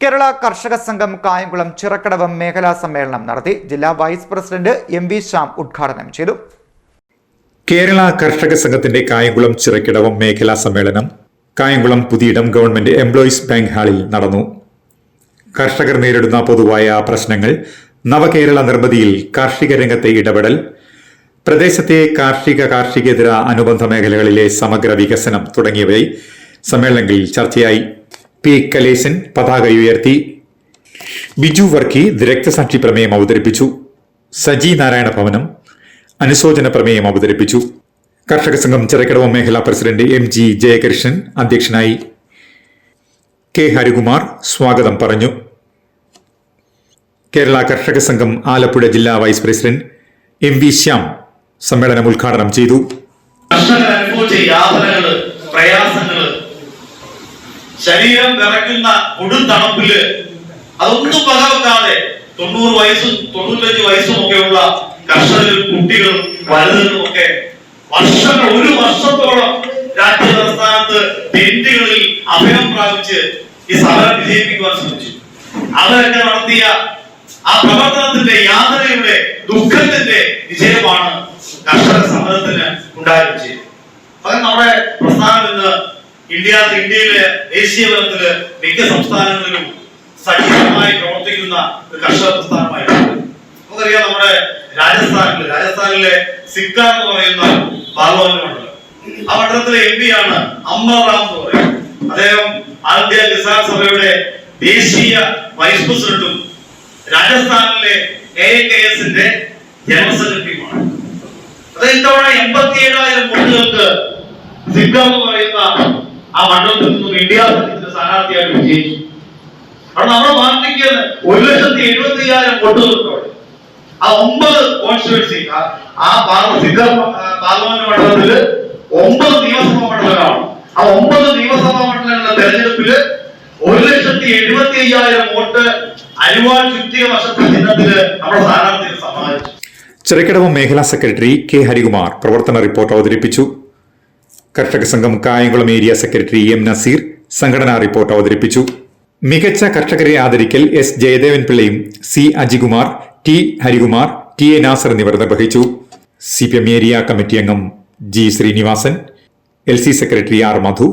കേരള കർഷക സംഘം കായംകുളം ചിറക്കടവ് മേഖലാ സമ്മേളനം നടത്തി ജില്ലാ vice president M V Shyam ഉദ്ഘാടനം ചെയ്തു. കേരള കർഷക സംഘത്തിന്റെ കായംകുളം ചിറക്കിടവം മേഖലാ സമ്മേളനം Kayamkulam Puthiyidam government employees bank ഹാളിൽ നടന്നു. കർഷകർ നേരിടുന്ന പൊതുവായ പ്രശ്നങ്ങൾ നവകേരള നിർമ്മിതിയിൽ കാർഷിക രംഗത്തെ ഇടപെടൽ പ്രദേശത്തെ കാർഷിക കാർഷികേതര അനുബന്ധ മേഖലകളിലെ സമഗ്ര വികസനം തുടങ്ങിയവയെ സമ്മേളനങ്ങളിൽ ചർച്ചയായി. പി കലേശൻ പതാക ഉയർത്തി. ബിജു വർക്കി രക്തസാക്ഷി പ്രമേയം അവതരിപ്പിച്ചു. സജി നാരായണ ഭവനം അനുശോചന പ്രമേയം അവതരിപ്പിച്ചു. കർഷക സംഘം ചിറക്കടവം മേഖലാ പ്രസിഡന്റ് എം ജി ജയകൃഷ്ണൻ അധ്യക്ഷനായി. കെ ഹരികുമാർ സ്വാഗതം പറഞ്ഞു. കേരള കർഷക സംഘം ആലപ്പുഴ ജില്ലാ vice president M V Shyam സമ്മേളനം ഉദ്ഘാടനം ചെയ്തു. പ്രയാസങ്ങൾ ശരീരം വിറയ്ക്കുന്ന കൊടും തണുപ്പിൽ അതൊന്നും വകവെക്കാതെ തൊണ്ണൂറ് വയസ്സും തൊണ്ണൂറ്റഞ്ച് വയസ്സും ഒക്കെയുള്ള കർഷകരും കുട്ടികളും വലുതും ഒക്കെ വർഷങ്ങൾ ഒരു വർഷത്തോളം രാജ്യ തലസ്ഥാനത്ത് ടെന്റുകളിൽ അഭയം പ്രാപിച്ച് ഈ സമരം വിജയിപ്പിക്കുവാൻ ശ്രമിച്ചു. അവരൊക്കെ നടത്തിയ ആ പ്രവർത്തനത്തിന്റെ യാതനയുടെ ദുഃഖത്തിന്റെ വിജയമാണ് കർഷക സമരത്തിന് ഉണ്ടായ വിജയം അത് നമ്മുടെ ഇന്ത്യ ഇന്ത്യയിലെ ദേശീയ തലത്തിൽ മിക്ക സംസ്ഥാനങ്ങളിലും സജീവമായി പ്രവർത്തിക്കുന്ന ഒരു കർഷക പ്രസ്ഥാനമായിട്ടുണ്ട് നമുക്കറിയാം നമ്മുടെ രാജസ്ഥാനിൽ രാജസ്ഥാനിലെ സിക്ക എന്ന് പറയുന്ന പാർലമെന്റ് ആ മണ്ഡലത്തിലെ എം പി ആണ് അമ്മറാം എന്ന് പറയുന്നത്. അദ്ദേഹം ആദ്യ കിസാൻ സഭയുടെ ദേശീയ വൈസ് പ്രസിഡന്റും രാജസ്ഥാനിലെ എ കെ എസിന്റെ ജനറൽ സെക്രട്ടറിയുമാണ്. അതായത് ഇത്തവണ എൺപത്തി ഏഴായിരം വോട്ടുകൾക്ക് സിക്ക എന്ന് പറയുന്ന ആ മണ്ഡലത്തിൽ നിന്നും ഇന്ത്യ വിജയിച്ചു. അവിടെ നമ്മുടെ പാർട്ടിക്ക് ഒരു ലക്ഷത്തി എഴുപത്തി അയ്യായിരം വോട്ടുകളുണ്ട് അവിടെ. ആ ഒമ്പത് കോൺസ്റ്റിറ്റ്യുവൻസി ആ പാർലമെന്റ് മണ്ഡലത്തിൽ ഒമ്പത് നിയമസഭാ മണ്ഡലങ്ങളാണ്. ആ ഒമ്പത് നിയമസഭാ മണ്ഡലങ്ങളുടെ തെരഞ്ഞെടുപ്പിൽ ഒരു ലക്ഷത്തി എഴുപത്തി അയ്യായിരം വോട്ട് അരിവാൾ ചുറ്റിയ വർഷത്തെ ചിഹ്നത്തിൽ നമ്മുടെ സ്ഥാനാർത്ഥിയെ സമ്മാനിച്ചു. ചിറക്കിടവം മേഖലാ സെക്രട്ടറി കെ ഹരികുമാർ പ്രവർത്തന റിപ്പോർട്ട് അവതരിപ്പിച്ചു. കർഷക സംഘം Kayamkulam area secretary M Nazeer സംഘടനാ റിപ്പോർട്ട് അവതരിപ്പിച്ചു. മികച്ച കർഷകരെ ആദരിക്കൽ S Jayadevan പിള്ളയും C Ajikumar T Harikumar T A Nasar എന്നിവർ നിർവഹിച്ചു. C P M area committee അംഗം G Sreenivasan L C secretary R Madhu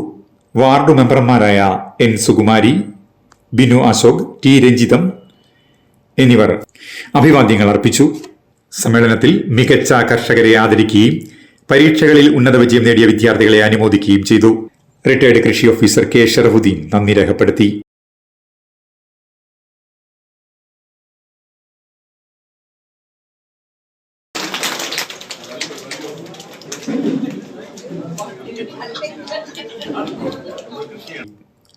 ward മെമ്പർമാരായ എൻ സുകുമാരി ബിനു അശോക് ടി രഞ്ജിതം എന്നിവർ അഭിവാദ്യങ്ങൾ അർപ്പിച്ചു. സമ്മേളനത്തിൽ മികച്ച കർഷകരെ ആദരിക്കുകയും പരീക്ഷകളിൽ ഉന്നത വിജയം നേടിയ വിദ്യാർത്ഥികളെ അനുമോദിക്കുകയും ചെയ്തു. റിട്ടയർഡ് കൃഷി ഓഫീസർ കെ ഷറഫുദ്ദീൻ നന്ദി രേഖപ്പെടുത്തി.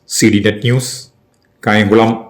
C D net news Kayamkulam.